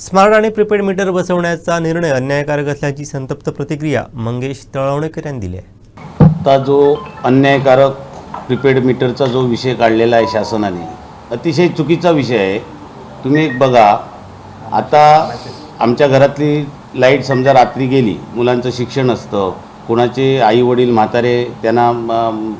Smart आणि prepaid meter बसवण्याचा निर्णय अन्यायकारक असल्याची संतप्त प्रतिक्रिया मंगेश तळवणेकर यांनी दिली आहे. आता जो अन्यायकारक प्रिपेड मीटरचा जो विषय काढलेला आहे शासनाने अतिशय चुकीचा विषय आहे. तुम्ही एक बघा आता आमच्या घरातली लाइट समजा रात्री गेली मुलांचं शिक्षण असतं कुणाचे आई वडील म्हातारे त्यांना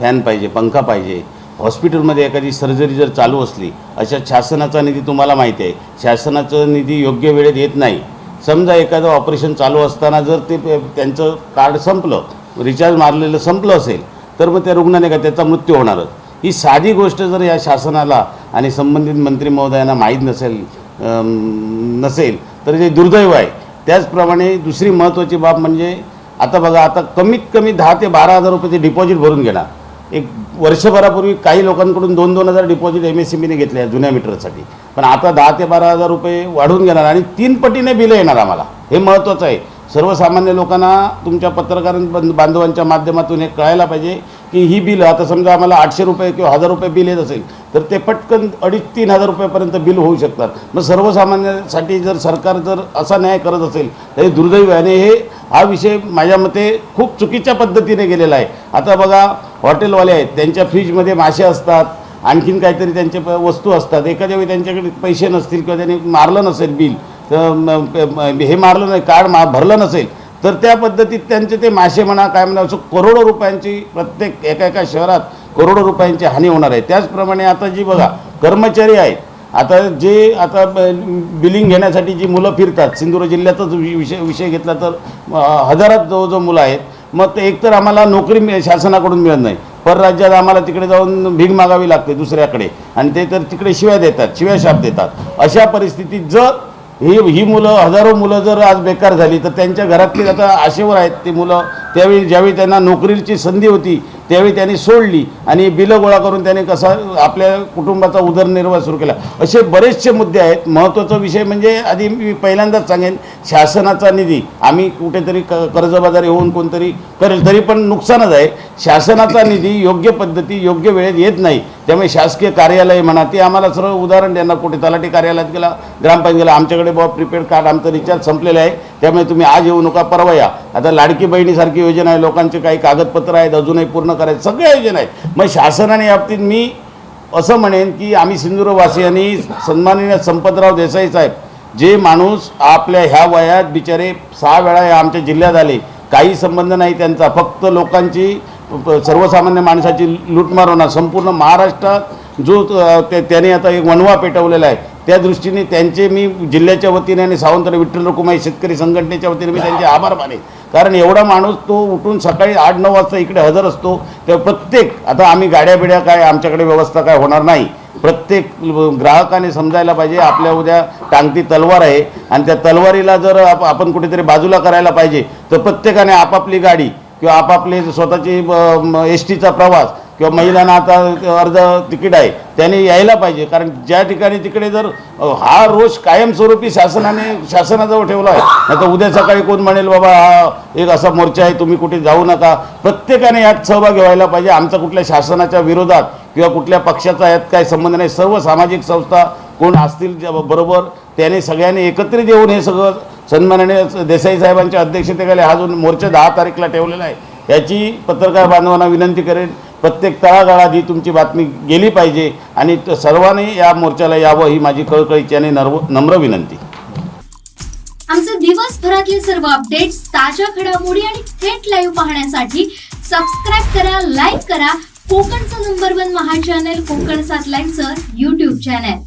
फॅन पाहिजे पंखा पाहिजे हॉस्पिटलमध्ये एखादी सर्जरी जर चालू असली अशा शासनाचा निधी तुम्हाला माहिती आहे. शासनाचं निधी योग्य वेळेत येत नाही. समजा एखादं ऑपरेशन चालू असताना जर ते त्यांचं कार्ड संपलं रिचार्ज मारलेलं संपलं असेल तर मग त्या रुग्णाने का त्याचा मृत्यू होणारच? ही साधी गोष्ट जर या शासनाला आणि संबंधित मंत्री महोदयांना माहीत नसेल नसेल तर जे दुर्दैव आहे. त्याचप्रमाणे दुसरी महत्त्वाची बाब म्हणजे आता बघा आता कमीत कमी दहा ते बारा हजार रुपये ते डिपॉझिट भरून घेणार. एक वर्षभरापूर्वी काही लोकांकडून दोन दोन हजार डिपॉझिट एम एस सी बीने घेतले आहे जुन्या मीटरसाठी पण आता दहा ते बारा हजार रुपये वाढून घेणार आणि तीन पटीने बिलं येणार आम्हाला. हे महत्त्वाचं आहे. सर्वसामान्य लोकांना तुमच्या पत्रकार बंध- बांधवांच्या माध्यमातून हे कळायला पाहिजे. की ही बिल आता समजा आम्हाला आठशे रुपये किंवा हजार रुपये बिल येत असेल तर ते पटकन अडीच तीन हजार रुपयापर्यंत बिल होऊ शकतात. मग सर्वसामान्यांसाठी जर सरकार जर असा न्याय करत असेल तर हे दुर्दैव आणि हे हा विषय माझ्या मते खूप चुकीच्या पद्धतीने गेलेला आहे. आता बघा हॉटेलवाले आहेत त्यांच्या फ्रीजमध्ये मासे असतात आणखीन काहीतरी त्यांचे प- वस्तू असतात. एखाद्या वेळी त्यांच्याकडे पैसे नसतील किंवा त्यांनी मारलं नसेल बिल तर हे मारलं नाही कार्ड मा भरलं नसेल तर त्या पद्धतीत त्यांचे ते मासे म्हणा काय म्हणा असं करोडो रुपयांची प्रत्येक एका एका शहरात करोडो रुपयांची हानी होणार आहे. त्याचप्रमाणे आता जी बघा कर्मचारी आहेत. आता जे आता ब- बिलिंग घेण्यासाठी जी मुलं फिरतात सिंधुदुर्ग जिल्ह्याचाच वि- विषय विषय घेतला तर हजारात जवळजवळ मुलं आहेत. मग ते एकतर आम्हाला नोकरी मिळ- शासनाकडून मिळत नाही. परराज्यात आम्हाला तिकडे जाऊन भीक मागावी लागते दुसऱ्याकडे. आणि ते तर तिकडे शिव्या देतात शिव्या शाप देतात. अशा परिस्थितीत जर ही ही मुलं हजारो मुलं जर आज बेकार झाली तर त्यांच्या घरातली आता आशेवर आहेत ती मुलं. त्यावेळी ज्यावेळी त्यांना नोकरीची संधी होती त्यावेळी त्यांनी सोडली आणि बिलं गोळा करून त्यांनी कसा आपल्या कुटुंबाचा उदरनिर्वाह सुरू केला. असे बरेचसे मुद्दे आहेत. महत्त्वाचा विषय म्हणजे आधी मी पहिल्यांदाच सांगेन शासनाचा निधी. आम्ही कुठेतरी क कर्जबाजारी होऊन कोणतरी करेल तरी पण नुकसानच आहे. शासनाचा निधी योग्य पद्धती योग्य वेळेत येत नाही. त्यामुळे शासकीय कार्यालय म्हणा ते आम्हाला सर्व उदाहरण द्या. कुठे तलाठी कार्यालयात गेला ग्रामपंचायत गेला आमच्याकडे बाबा प्रीपेड कार्ड आमचं रिचार्ज संपलेलं आहे. त्यामुळे तुम्ही आज येऊ नका परवा या. आता लाडकी बहिणीसारखी योजना आहे लोकांचे काही कागदपत्र आहेत अजूनही पूर्ण करायचे सगळ्या योजना आहेत. मग शासनाने बाबतीत मी असं म्हणेन की आम्ही सिंधुदुर्गवासियांनी सन्माननीय संपतराव देसाई साहेब जे माणूस आपल्या ह्या वयात बिचारे सहा वेळा या आमच्या जिल्ह्यात आले काही संबंध नाही त्यांचा फक्त लोकांची सर्वसामान्य माणसाची लूटमार होणार. संपूर्ण महाराष्ट्रात जो ते त्याने आता एक वणवा पेटवलेला आहे. त्या दृष्टीने त्यांचे मी जिल्ह्याच्या वतीने आणि सावंतराव विठ्ठल रकुमाई शेतकरी संघटनेच्या वतीने मी त्यांचे आभार माने कारण एवढा माणूस तो उठून सकाळी आठ नऊ वाजता इकडे हजर असतो तेव्हा प्रत्येक आता आम्ही गाड्या बिड्या काय आमच्याकडे व्यवस्था काय होणार नाही. प्रत्येक ग्राहकाने समजायला पाहिजे आपल्या उद्या टांगती तलवार आहे आणि त्या तलवारीला जर आप- आपण कुठेतरी बाजूला करायला पाहिजे तर प्रत्येकाने आपापली गाडी किंवा आपापले स्वतःची एस टीचा प्रवास किंवा महिलांना आता अर्ध तिकीट आहे त्याने यायला पाहिजे. कारण ज्या ठिकाणी तिकडे जर हा रोष कायमस्वरूपी शासनाने शासनाजवळ ठेवला आहे नाही तर उद्या सकाळी कोण म्हणेल बाबा हा एक असा मोर्चा आहे तुम्ही कुठे जाऊ नका. प्रत्येकाने यात सहभागी व्हायला पाहिजे. आमचा कुठल्या शासनाच्या विरोधात किंवा कुठल्या पक्षाचा यात काय संबंध नाही. सर्व सामाजिक संस्था कोण असतील ज्या बरोबर त्याने सगळ्यांनी एकत्रित येऊन हे सगळं सन्माननीय देसाई साहेबांच्या अध्यक्षतेखाली हा जो मोर्चा दहा तारीखला ठेवलेला आहे याची पत्रकार बांधवांना विनंती करेन. प्रत्येक तळागाळात ही तुमची बातमी गेली पाहिजे आणि सर्वांनी या मोर्चाला यावं ही माझी कळकळीची आणि नम्र विनंती. आमचे दिवसभरातले सर्व अपडेट्स ताज्या घडामोडी आणि थेट लाईव्ह पाहण्यासाठी सबस्क्राईब करा लाईक करा. कोकणचं नंबर वन महा चॅनल कोकण सात लाईनचं युट्यूब चॅनल